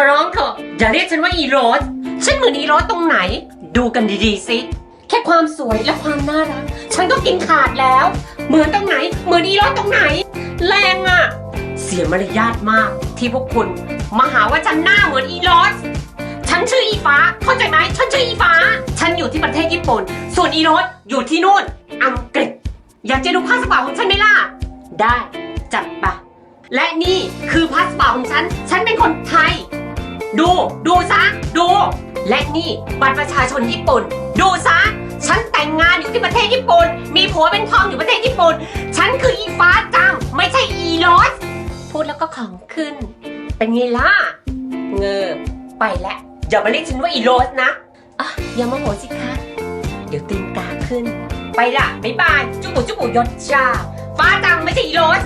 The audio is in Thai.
อร้องเถอะอย่าเรียกฉันว่าอีโรส ฉันเหมือนอีโรสตรงไหน ดูกันดีๆสิ แค่ความสวยและความน่ารัก ฉันก็กินขาดแล้ว เหมือนตรงไหน เหมือนอีโรสตรงไหน แรงอะเสียมารยาทมากที่พวกคุณมาหาว่าฉันหน้าเหมือนอีโรส ฉันชื่ออีฟ้า เข้าใจไหม ฉันชื่ออีฟ้า ฉันอยู่ที่ประเทศญี่ปุ่น ส่วนอีโรสอยู่ที่นู่น อังกฤษ อยากจะดูพาสปอร์ตของฉันไหมล่ะ ได้ จัดไปและนี่คือพาสปอร์ตของฉัน ฉันเป็นคนไทย ดู ดูซะ ดู และนี่บัตรประชาชนญี่ปุ่น ดูซะ ฉันแต่งงานอยู่ที่ประเทศญี่ปุ่น มีผัวเป็นทอมอยู่ประเทศญี่ปุ่น ฉันคืออีฟ้าจัง ไม่ใช่อีโรสพูดแล้วก็ของขึ้น เป็นไงล่ะ เงอไปแล้วอย่ามาเรียกฉันว่าอีโรสนะอะอย่ามาโหสิคะ เดี๋ยวตีนกาขึ้น ไปละบ๊ายบาย จุ๊บุจุ๊บุยศจ้าฟ้าจังไม่ใช่อีโรส